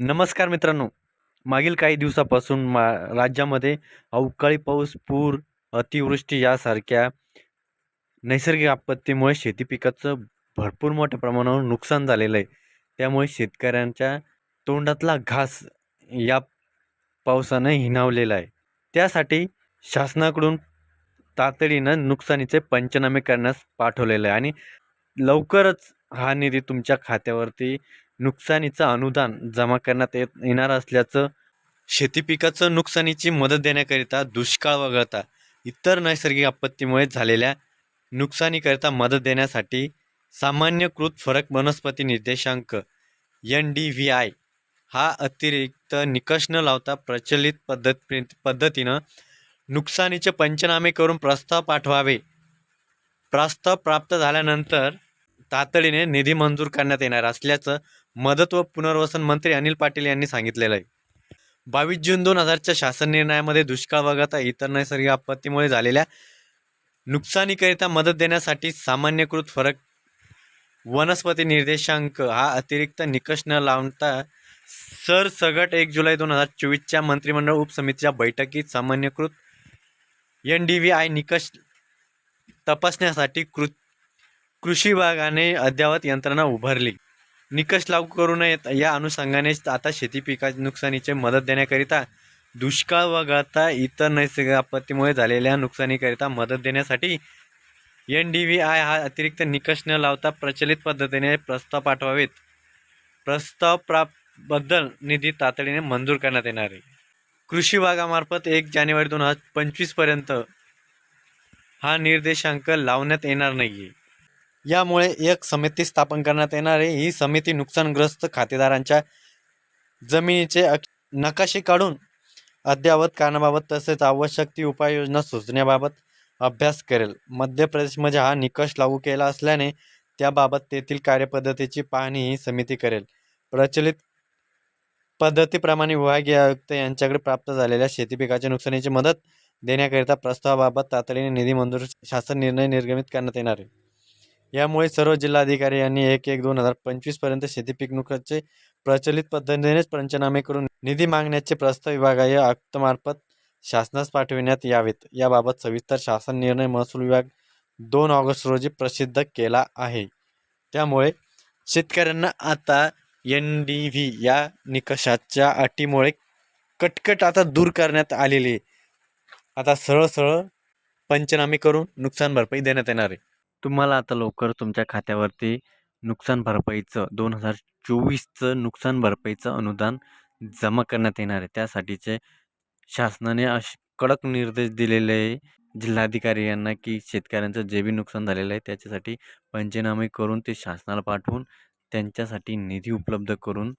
नमस्कार मित्रांनो. मागील काही दिवसापासून मा राज्यामध्ये अवकाळी पाऊस पूर अतिवृष्टी यासारख्या नैसर्गिक आपत्तीमुळे शेती पिकाचं भरपूर मोठ्या प्रमाणावर नुकसान झालेलं आहे. त्यामुळे शेतकऱ्यांच्या तोंडातला घास या पावसानं हिणावलेला आहे. त्यासाठी शासनाकडून तातडीनं नुकसानीचे पंचनामे करण्यास पाठवलेलं आहे आणि लवकरच हा निधी तुमच्या खात्यावरती नुकसानीचं अनुदान जमा करण्यात येत येणार असल्याचं शेती पिकाचं नुकसानीची मदत देण्याकरिता दुष्काळ वगळता इतर नैसर्गिक आपत्तीमुळे झालेल्या नुकसानीकरिता मदत देण्यासाठी सामान्यकृत फरक वनस्पती निर्देशांक एन डी व्ही आय हा अतिरिक्त निकष न लावता प्रचलित पद्धत पद्धतीनं नुकसानीचे पंचनामे करून प्रस्ताव पाठवावे. प्रस्ताव प्राप्त झाल्यानंतर तातडीने निधी मंजूर करण्यात येणार असल्याचं मदत व पुनर्वसन मंत्री अनिल पाटील यांनी सांगितलेलं आहे. बावीस जून दोन हजारच्या शासन निर्णयामध्ये दुष्काळ वगळता इतर नैसर्गिक आपत्तीमुळे झालेल्या नुकसानीकरिता मदत देण्यासाठी सामान्यकृत फरक वनस्पती निर्देशांक हा अतिरिक्त निकष न लावता सरसगट एक जुलै दोन हजार चोवीसच्या मंत्रिमंडळ उपसमितीच्या बैठकीत सामान्यकृत एन डी व्ही आय निकष तपासण्यासाठी कृ कृषी विभागाने अद्ययावत यंत्रणा उभारली. निकष लागू करू नयेत. या अनुषंगानेच आता शेती पिका नुकसानीचे मदत देण्याकरिता दुष्काळ वगळता इतर नैसर्गिक आपत्तीमुळे झालेल्या नुकसानीकरिता मदत देण्यासाठी एन डी व्ही आय हा अतिरिक्त निकष न लावता प्रचलित पद्धतीने प्रस्ताव पाठवावेत. प्रस्ताव प्राप्तबद्दल निधी तातडीने मंजूर करण्यात येणार आहे. कृषी विभागामार्फत एक जानेवारी दोन हजार पंचवीसपर्यंत हा निर्देशांक लावण्यात येणार नाही आहे यामुळे एक समिती स्थापन करण्यात येणार आहे. ही समिती नुकसानग्रस्त खातेदारांच्या जमिनीचे नकाशे काढून अद्ययावत कारणाबाबत तसेच आवश्यक ती उपाययोजना सुचण्याबाबत अभ्यास करेल. मध्य प्रदेशमध्ये हा निकष लागू केला असल्याने त्याबाबत तेथील कार्यपद्धतीची पाहणी ही समिती करेल. प्रचलित पद्धतीप्रमाणे विभागीय आयुक्त यांच्याकडे प्राप्त झालेल्या शेती पिकाच्या नुकसानीची मदत देण्याकरिता प्रस्तावाबाबत तातडीने निधी मंजूर शासन निर्णय निर्गमित करण्यात येणार आहे. यामुळे सर्व जिल्हाधिकारी यांनी एक एक दोन हजार पंचवीसपर्यंत शेती पीक नुकसानचे प्रचलित पद्धतीनेच पंचनामे करून निधी मागण्याचे प्रस्ताव विभागीय आयुक्तमार्फत शासनास पाठविण्यात यावेत. याबाबत सविस्तर शासन निर्णय महसूल विभाग दोन ऑगस्ट रोजी प्रसिद्ध केला आहे. त्यामुळे शेतकऱ्यांना आता एन डी व्ही या निकषाच्या अटीमुळे कटकट आता दूर करण्यात आलेली आहे. आता सरळ सरळ पंचनामे करून नुकसान भरपाई देण्यात येणार आहे. तुम्हाला आता लवकर तुमच्या खात्यावरती नुकसान भरपाईचं दोन हजार चोवीसचं नुकसान भरपाईचं अनुदान जमा करण्यात येणार आहे. त्यासाठीचे शासनाने असे कडक निर्देश दिलेले आहे. जिल्हाधिकारी यांना की शेतकऱ्यांचं जे बी नुकसान झालेलं आहे त्याच्यासाठी पंचनामे करून ते शासनाला पाठवून त्यांच्यासाठी निधी उपलब्ध करून